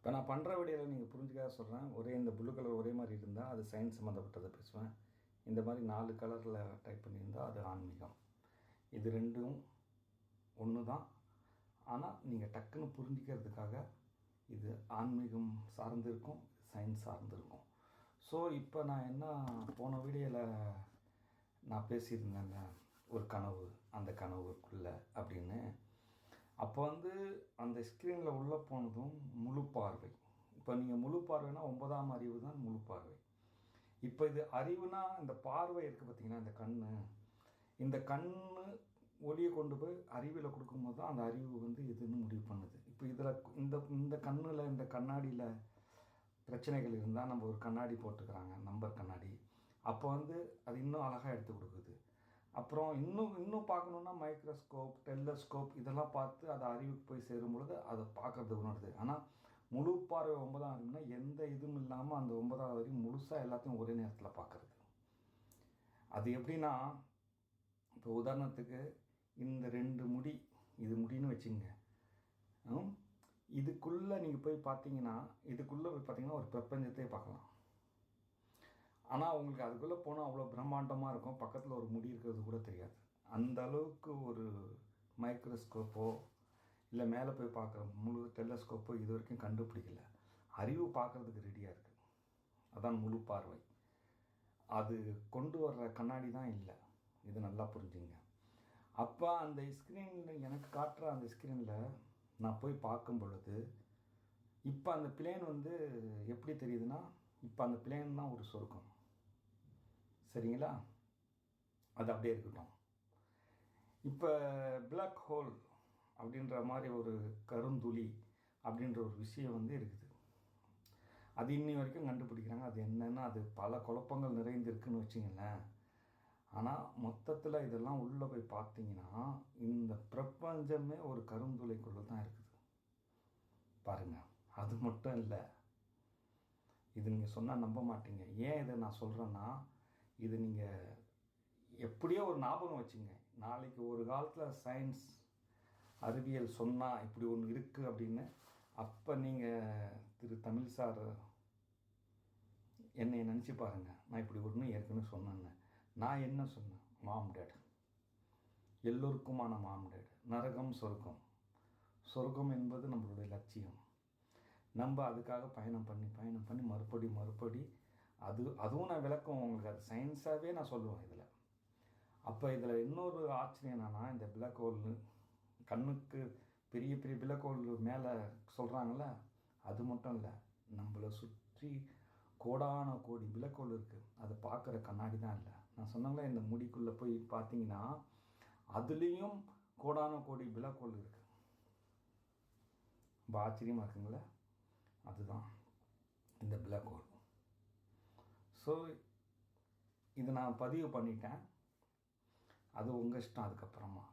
இப்போ நான் பண்ணுற வீடியோவில் நீங்கள் புரிஞ்சுக்காக சொல்கிறேன். ஒரே இந்த ப்ளூ கலர் ஒரே மாதிரி இருந்தால் அது சயின்ஸ் சம்மந்தப்பட்டதை பேசுவேன். இந்த மாதிரி நாலு கலரில் டைப் பண்ணியிருந்தால் அது ஆன்மீகம். இது ரெண்டும் ஒன்று தான். ஆனால் நீங்கள் டக்குன்னு புரிஞ்சிக்கிறதுக்காக இது ஆன்மீகம் சார்ந்திருக்கும் சயின்ஸ் சார்ந்திருக்கும் ஸோ இப்போ நான் என்ன போன வீடியோவில் நான் பேசியிருந்தேங்க ஒரு கனவு அந்த கனவுக்குள்ளே அப்படின்னு அப்போ வந்து அந்த ஸ்க்ரீனில் உள்ளே போனதும் முழு பார்வை. இப்போ நீங்கள் முழு பார்வைனா ஒன்பதாம் அறிவு தான் முழு பார்வை. இப்போ இது அறிவுனா இந்த பார்வை இருக்குது பார்த்தீங்கன்னா இந்த கண் இந்த கண் ஒளியை கொண்டு போய் அறிவில் கொடுக்கும்போது தான் அந்த அறிவு வந்து எதுன்னு முடிவு பண்ணுது. இப்போ இதில் இந்த இந்த கண்ணில் இந்த கண்ணாடியில் பிரச்சனைகள் இருந்தால் நம்ம ஒரு கண்ணாடி போட்டுக்கிறாங்க நம்பர் கண்ணாடி. அப்போ வந்து அது இன்னும் அழகாக எடுத்து கொடுக்குது. அப்புறம் இன்னும் இன்னும் பார்க்கணுன்னா மைக்ரோஸ்கோப் டெல்லஸ்கோப் இதெல்லாம் பார்த்து அது அறிவுக்கு போய் சேரும் பொழுது அதை பார்க்கறது உணருது ஆனால் முழு பார்வை ஒன்பதாம் அறிவுனா எந்த இதுவும் இல்லாமல் அந்த ஒன்பதாவது வரைக்கும் முழுசாக எல்லாத்தையும் ஒரே நேரத்தில் பார்க்குறது. அது எப்படின்னா இப்போ உதாரணத்துக்கு இந்த ரெண்டு முடி இது முடின்னு வச்சுங்க. இதுக்குள்ளே நீங்கள் போய் பார்த்தீங்கன்னா இதுக்குள்ளே போய் பார்த்தீங்கன்னா ஒரு பிரபஞ்சத்தையே பார்க்கலாம். ஆனால் அவங்களுக்கு அதுக்குள்ளே போனால் அவ்வளோ பிரம்மாண்டமாக இருக்கும். பக்கத்தில் ஒரு முடி இருக்கிறது கூட தெரியாது. அந்த அளவுக்கு ஒரு மைக்ரோஸ்கோப்போ இல்லை மேலே போய் பார்க்குற முழு டெலஸ்கோப்போ இது வரைக்கும் கண்டுபிடிக்கல. அறிவு பார்க்குறதுக்கு ரெடியாக இருக்குது அதான் முழு பார்வை. அது கொண்டு வர்ற கண்ணாடி தான் இல்லை. இது நல்லா புரிஞ்சுங்க. அப்போ அந்த ஸ்க்ரீனில் எனக்கு காட்டுற அந்த ஸ்க்ரீனில் நான் போய் பார்க்கும் பொழுது இப்போ அந்த பிளேன் வந்து எப்படி தெரியுதுன்னா இப்போ அந்த பிளேன் தான் ஒரு சொர்க்கம். சரிங்களா? அது அப்படியே இருக்கட்டும். இப்போ பிளாக் ஹோல் அப்படின்ற மாதிரி ஒரு கருந்துளி அப்படின்ற ஒரு விஷயம் வந்து இருக்குது. அது இன்னி வரைக்கும் கண்டுபிடிக்கிறாங்க. அது என்னென்னா அது பல குழப்பங்கள் நிறைந்திருக்குன்னு வச்சிங்களேன் ஆனால் மொத்தத்தில் இதெல்லாம் உள்ளே போய் பார்த்தீங்கன்னா இந்த பிரபஞ்சமே ஒரு கருந்துளைக்குள்ளே தான் இருக்குது. பாருங்கள் அது மட்டும் இல்லை. இது நீங்கள் சொன்னால் நம்ப மாட்டீங்க. ஏன் இதை நான் சொல்கிறேன்னா இது நீங்கள் எப்படியோ ஒரு ஞாபகம் வச்சுங்க. நாளைக்கு ஒரு காலத்தில் சயின்ஸ் அறிவியல் சொன்னால் இப்படி ஒன்று இருக்குது அப்படின்னு அப்போ நீங்கள் திரு தமிழ் சார் என்னை நினச்சி பாருங்கள் நான் இப்படி ஒன்று ஏற்கனவே சொன்னேன்னு நான் என்ன சொன்னேன்? மாம் டேட் எல்லோருக்குமான மாம் டேட் நரகம் சொர்க்கம். சொர்க்கம் என்பது நம்மளுடைய லட்சியம். நம்ம அதுக்காக பயணம் பண்ணி பயணம் பண்ணி மறுபடி மறுபடி அது அதுவும் நான் விளக்கம் உங்களுக்கு அது சயின்ஸாகவே நான் சொல்லுவேன் இதில். அப்போ இதில் இன்னொரு ஆச்சரியம் என்னென்னா இந்த பிளாக் ஹோல் கண்ணுக்கு பெரிய பெரிய பிளாக் ஹோல் மேலே சொல்கிறாங்கள அது மட்டும் இல்லை நம்மளை சுற்றி கோடான கோடி பிளாக் ஹோல் இருக்குது அதை பார்க்குற கண்ணாடி தான் இல்லை. நான் சொன்னாங்களே இந்த முடிக்குள்ளே போய் பார்த்தீங்கன்னா அதுலேயும் கோடான கோடி பிளாக் ஹோல் இருக்குது ரொம்ப ஆச்சரியமாக இருக்குங்களே? அதுதான் இந்த பிளாக் ஹோல் ஸோ இது நான் பதிவு பண்ணிட்டேன். அது உங்கள் இஷ்டம் அதுக்கப்புறமா.